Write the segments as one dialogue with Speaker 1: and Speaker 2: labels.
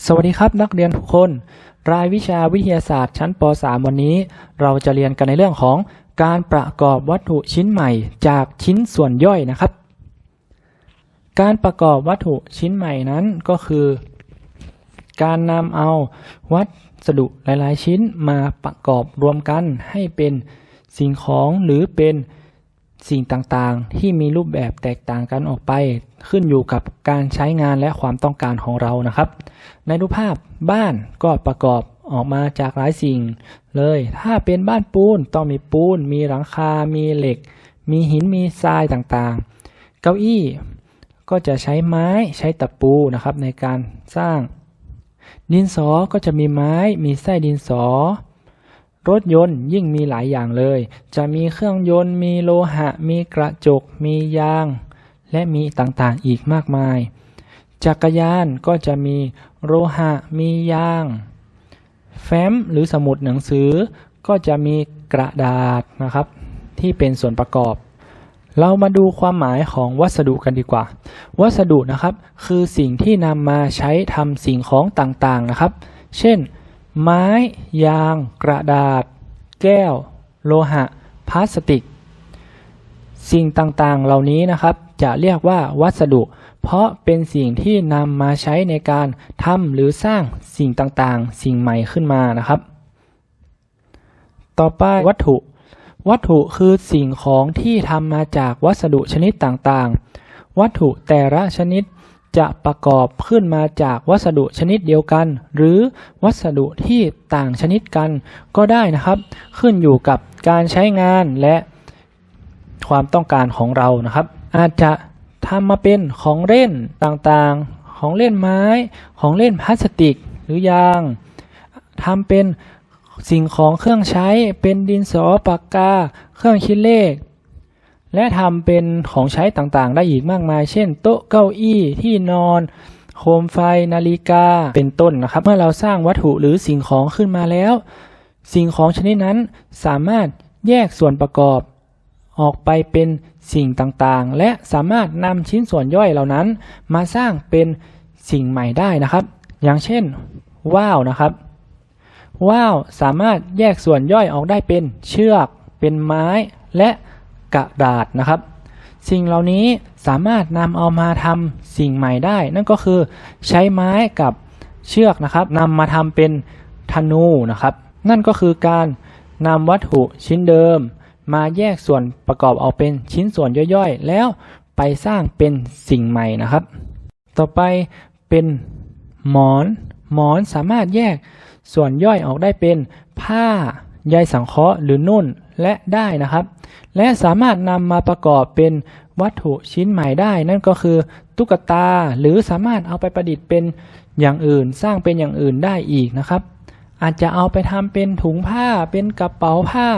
Speaker 1: สวัสดีครับนักเรียนทุกคน รายวิชาวิทยาศาสตร์ชั้นป .3 วันนี้ เราจะเรียนกันในเรื่องของการประกอบวัตถุชิ้นใหม่จากชิ้นส่วนย่อยนะครับ การประกอบวัตถุชิ้นใหม่นั้นก็คือ การนำเอาวัสดุหลาย ๆ ชิ้นมาประกอบรวมกันให้เป็นสิ่งของหรือเป็น สิ่งต่างๆ ที่มีรูปแบบแตกต่างกันออกไป ขึ้นอยู่กับการใช้งานและความต้องการของเรานะครับ ในรูปภาพบ้านก็ประกอบออกมาจากหลายสิ่ง เลย ถ้าเป็นบ้านปูนต้องมีปูน มีหลังคา มีเหล็ก มีหิน มีทรายต่างๆ เก้าอี้ก็จะใช้ไม้ใช้ตะปูนะครับในการสร้าง ดินสอก็จะมีไม้ มีไส้ดินสอ รถยนต์ยิ่งมีหลายอย่างเลย จะมีเครื่องยนต์ มีโลหะ มีกระจก มียาง และมีต่างๆอีกมากมาย จักรยานก็จะมีโลหะ มียาง แฟ้มหรือสมุดหนังสือ ก็จะมีกระดาษนะครับ ที่เป็นส่วนประกอบ เรามาดูความหมายของวัสดุกันดีกว่า วัสดุนะครับ คือสิ่งที่นำมาใช้ทำสิ่งของต่างๆนะครับ เช่น ไม้ ยาง กระดาษ แก้ว โลหะ พลาสติก สิ่งต่างๆ เหล่านี้นะครับ จะเรียกว่าวัสดุ เพราะเป็นสิ่งที่นำมาใช้ในการทำหรือสร้างสิ่งต่างๆ สิ่งใหม่ขึ้นมานะครับ ต่อไปวัตถุ วัตถุคือสิ่งของที่ทำมาจากวัสดุชนิดต่างๆ วัตถุแต่ละชนิด จะประกอบขึ้นมาจากวัสดุชนิดเดียวกัน หรือวัสดุที่ต่างชนิดกันก็ได้นะครับ ขึ้นอยู่กับการใช้งานและความต้องการของเรานะครับ อาจจะทำมาเป็นของเล่นต่างๆ ของเล่นไม้ ของเล่นพลาสติกหรือยางทำเป็นสิ่งของเครื่องใช้เป็นดินสอปากกา เครื่องคิดเลข และทำเป็นของใช้ต่างๆ ได้อีกมากมาย เช่น โต๊ะเก้าอี้ที่นอน โคมไฟนาฬิกาเป็นต้นนะครับ เมื่อเราสร้างวัตถุหรือสิ่งของขึ้นมาแล้ว สิ่งของชนิดนั้นสามารถแยกส่วนประกอบ ออกไปเป็นสิ่งต่างๆ และสามารถนำชิ้นส่วนย่อยเหล่านั้น มาสร้างเป็นสิ่งใหม่ได้นะครับ อย่างเช่นว่าวนะครับว่าวสามารถแยกส่วนย่อยออกได้เป็นเชือก เป็นไม้ และ กระดาษนะครับ สิ่งเหล่านี้สามารถนำเอามาทำสิ่งใหม่ได้ นั่นก็คือใช้ไม้กับเชือกนะครับนำมาทำเป็นธนูนะครับ นั่นก็คือการนำวัตถุชิ้นเดิม มาแยกส่วนประกอบออกเป็นชิ้นส่วนย่อยๆ แล้วไปสร้างเป็นสิ่งใหม่นะครับ ต่อไปเป็นหมอน หมอนสามารถแยกส่วนย่อยออกได้เป็นผ้า ใยสังเคราะห์หรือนุ่นและได้นะครับ และสามารถนำมาประกอบเป็นวัตถุชิ้นใหม่ได้ นั่นก็คือตุ๊กตาหรือสามารถเอาไปประดิษฐ์เป็นอย่างอื่น สร้างเป็นอย่างอื่นได้อีกนะครับ อาจจะเอาไปทำเป็นถุงผ้าเป็นกระเป๋าผ้า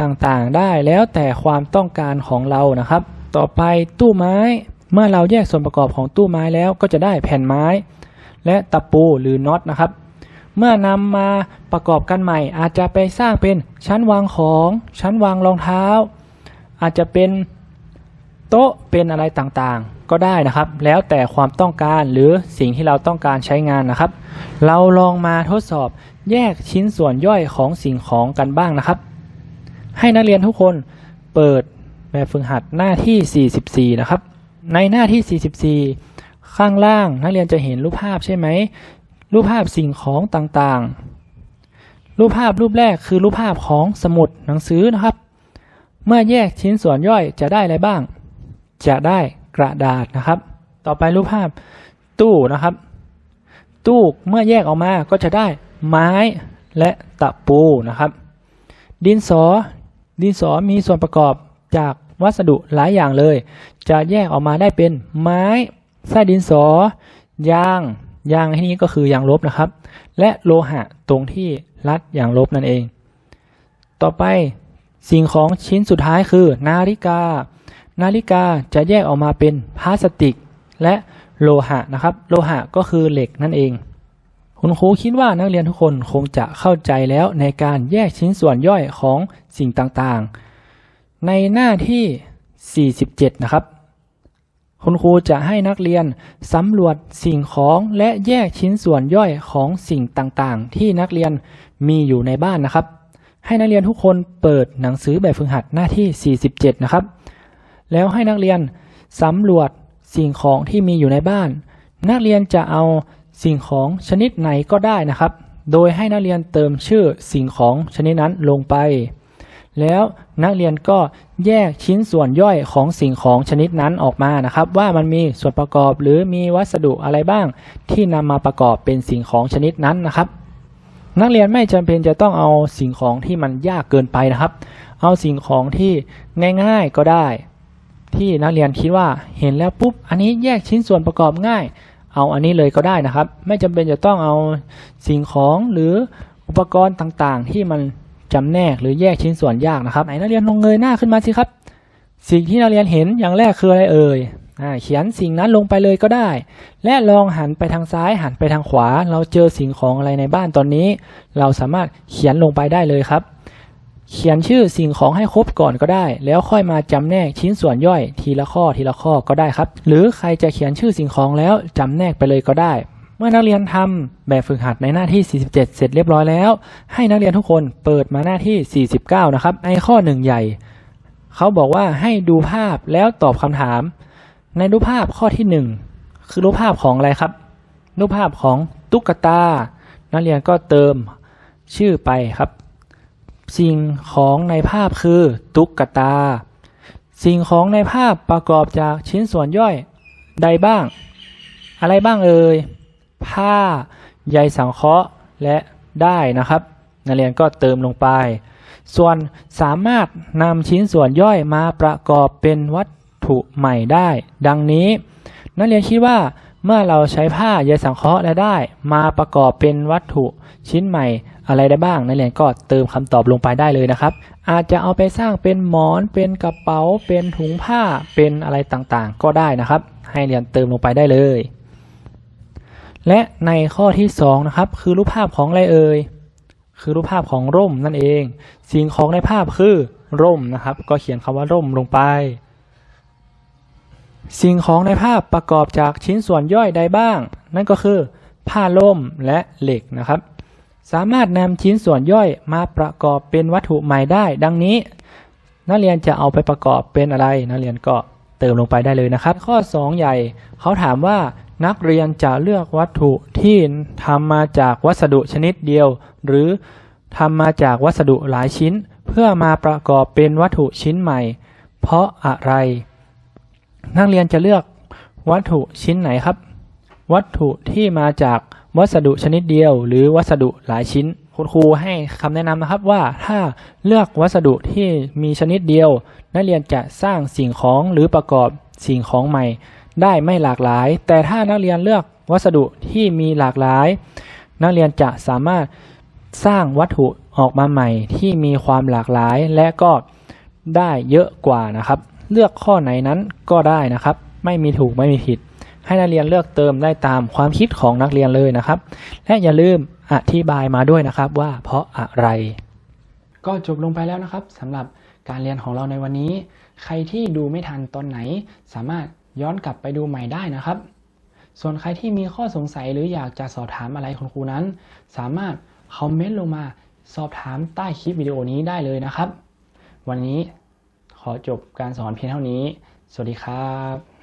Speaker 1: ต่างๆได้แล้วแต่ความต้องการของเรานะครับ ต่อไปตู้ไม้ เมื่อเราแยกส่วนประกอบของตู้ไม้แล้วก็จะได้แผ่นไม้ และตะปูหรือน็อตนะครับ เมื่อนำมาประกอบกันใหม่ อาจจะไปสร้างเป็นชั้นวางของ ชั้นวางรองเท้า อาจจะเป็นโต๊ะเป็นอะไรต่างๆ ก็ได้นะครับ แล้วแต่ความต้องการหรือสิ่งที่เราต้องการใช้งานนะครับ เราลองมาทดสอบแยกชิ้นส่วนย่อยของสิ่งของกันบ้างนะครับ ให้นักเรียนทุกคนเปิดแบบฝึกหัดหน้าที่ 44 นะครับ ในหน้าที่ 44 ข้างล่างนักเรียนจะเห็นรูปภาพใช่ไหม รูปภาพสิ่งของต่างๆ รูปภาพรูปแรกคือรูปภาพของสมุดหนังสือนะครับ เมื่อแยกชิ้นส่วนย่อยจะได้อะไรบ้าง จะได้กระดาษนะครับ ต่อไปรูปภาพตู้นะครับ ตู้เมื่อแยกออกมาก็จะได้ไม้และตะปูนะครับ ดินสอ ดินสอมีส่วนประกอบจากวัสดุหลายอย่างเลย จะแยกออกมาได้เป็นไม้ไส้ดินสอ ยาง ยางที่นี้ก็คือยางลบนะครับ และโลหะตรงที่รัดยางลบนั่นเอง ต่อไปสิ่งของชิ้นสุดท้ายคือนาฬิกา นาฬิกาจะแยกออกมาเป็นพลาสติก และโลหะนะครับ โลหะก็คือเหล็กนั่นเอง คุณครูคิดว่านักเรียนทุกคนคงจะเข้าใจแล้วในการแยกชิ้นส่วนย่อยของสิ่งต่างๆ ในหน้าที่ 47 นะครับ คุณครูจะให้นักเรียนสำรวจสิ่งของและแยกชิ้นส่วนย่อยของสิ่งต่างๆ ที่นักเรียนมีอยู่ในบ้านนะครับ ให้นักเรียนทุกคนเปิดหนังสือแบบฝึกหัดหน้าที่ 47 นะครับ แล้วให้นักเรียนสำรวจสิ่งของที่มีอยู่ในบ้าน นักเรียนจะเอาสิ่งของชนิดไหนก็ได้นะครับ โดยให้นักเรียนเติมชื่อสิ่งของชนิดนั้นลงไป แล้วนักเรียนก็ แยกชิ้นส่วนย่อยของสิ่งของชนิดนั้นออกมานะครับ ว่ามันมีส่วนประกอบหรือมีวัสดุอะไรบ้าง ที่นำมาประกอบเป็นสิ่งของชนิดนั้นนะครับ นักเรียนไม่จำเป็นจะต้องเอาสิ่งของที่มันยากเกินไปนะครับ เอาสิ่งของที่ง่ายๆก็ได้ ที่นักเรียนคิดว่าเห็นแล้วปุ๊บอันนี้แยกชิ้นส่วนประกอบง่าย เอาอันนี้เลยก็ได้นะครับ ไม่จำเป็นจะต้องเอาสิ่งของหรืออุปกรณ์ต่างๆ ที่มัน จำแนกหรือแยกชิ้นส่วนยากนะครับไหนนักเรียนลองเงยหน้าขึ้นมาสิครับ สิ่งที่นักเรียนเห็นอย่างแรกคืออะไรเอ่ยอเขียนสิ่งนั้นลงไปเลยก็ได้ และลองหันไปทางซ้ายหันไปทางขวา เราเจอสิ่งของอะไรในบ้านตอนนี้ เราสามารถเขียนลงไปได้เลยครับ เขียนชื่อสิ่งของให้ครบก่อนก็ได้ แล้วค่อยมาจำแนกชิ้นส่วนย่อยทีละข้อทีละข้อก็ได้ครับ หรือใครจะเขียนชื่อสิ่งของแล้วจำแนกไปเลยก็ได้ มื่อนักเรียนทำแบบฝึกหัดในหน้าที่ 47 เสร็จเรียบร้อยแล้ว ให้นักเรียนทุกคนเปิดมาหน้าที่ 49 นะครับ ในข้อหนึ่งใหญ่ เขาบอกว่าให้ดูภาพแล้วตอบคำถาม ในรูปภาพข้อที่หนึ่งคือรูปภาพของอะไรครับ รูปภาพของตุ๊กตา นักเรียนก็เติมชื่อไปครับ สิ่งของในภาพคือตุ๊กตา สิ่งของในภาพประกอบจากชิ้นส่วนย่อยใดบ้าง อะไรบ้างเอ่ย ผ้าใยสังเคราะห์และได้นะครับ นักเรียนก็เติมลงไป ส่วนสามารถนำชิ้นส่วนย่อยมาประกอบเป็นวัตถุใหม่ได้ ดังนี้ นักเรียนคิดว่าเมื่อเราใช้ผ้าใยสังเคราะห์และได้ มาประกอบเป็นวัตถุชิ้นใหม่อะไรได้บ้าง นักเรียนก็เติมคำตอบลงไปได้เลยนะครับ อาจจะเอาไปสร้างเป็นหมอน เป็นกระเป๋า เป็นถุงผ้าเป็นอะไรต่างๆ ก็ได้นะครับ ให้เรียนเติมลงไปได้เลย และในข้อที่สองนะครับคือรูปภาพของอะไรเอ่ยคือรูปภาพของร่มนั่นเอง สิ่งของในภาพคือร่มนะครับ ก็เขียนคำว่าร่มลงไป สิ่งของในภาพประกอบจากชิ้นส่วนย่อยใดบ้าง นั่นก็คือ ผ้าล่มและเหล็กนะครับ สามารถนำชิ้นส่วนย่อยมาประกอบเป็นวัตถุใหม่ได้ ดังนี้ นักเรียนจะเอาไปประกอบเป็นอะไร นักเรียนก็เติมลงไปได้เลยนะครับ ข้อ 2 ใหญ่เขาถามว่า นักเรียนจะเลือกวัตถุที่ทำมาจากวัสดุชนิดเดียว หรือทำมาจากวัสดุหลายชิ้น เพื่อมาประกอบเป็นวัตถุชิ้นใหม่ เพราะอะไร นักเรียนจะเลือกวัตถุชิ้นไหนครับ วัตถุที่มาจากวัสดุชนิดเดียว หรือวัสดุหลายชิ้น คุณครูให้คำแนะนำนะครับว่าถ้าเลือกวัสดุที่มีชนิดเดียว นักเรียนจะสร้างสิ่งของหรือประกอบสิ่งของใหม่ ได้ไม่หลากหลาย แต่ถ้านักเรียนเลือกวัสดุที่มีหลากหลาย นักเรียนจะสามารถสร้างวัตถุออกมาใหม่ที่มีความหลากหลายและก็ได้เยอะกว่านะครับ เลือกข้อไหนนั้นก็ได้นะครับ ไม่มีถูกไม่มีผิด ให้นักเรียนเลือกเติมได้ตามความคิดของนักเรียนเลยนะครับ และอย่าลืมอธิบายมาด้วยนะครับว่าเพราะอะไร ก็จบลงไปแล้วนะครับสำหรับการเรียนของเราในวันนี้ ใครที่ดูไม่ทันตอนไหนสามารถ ย้อนกลับไปดูใหม่ได้นะครับ ส่วนใครที่มีข้อสงสัยหรืออยากจะสอบถามอะไรคุณครูนั้น สามารถคอมเมนต์ลงมาสอบถามใต้คลิปวิดีโอนี้ได้เลยนะครับ วันนี้ขอจบการสอนเพียงเท่านี้ สวัสดีครับ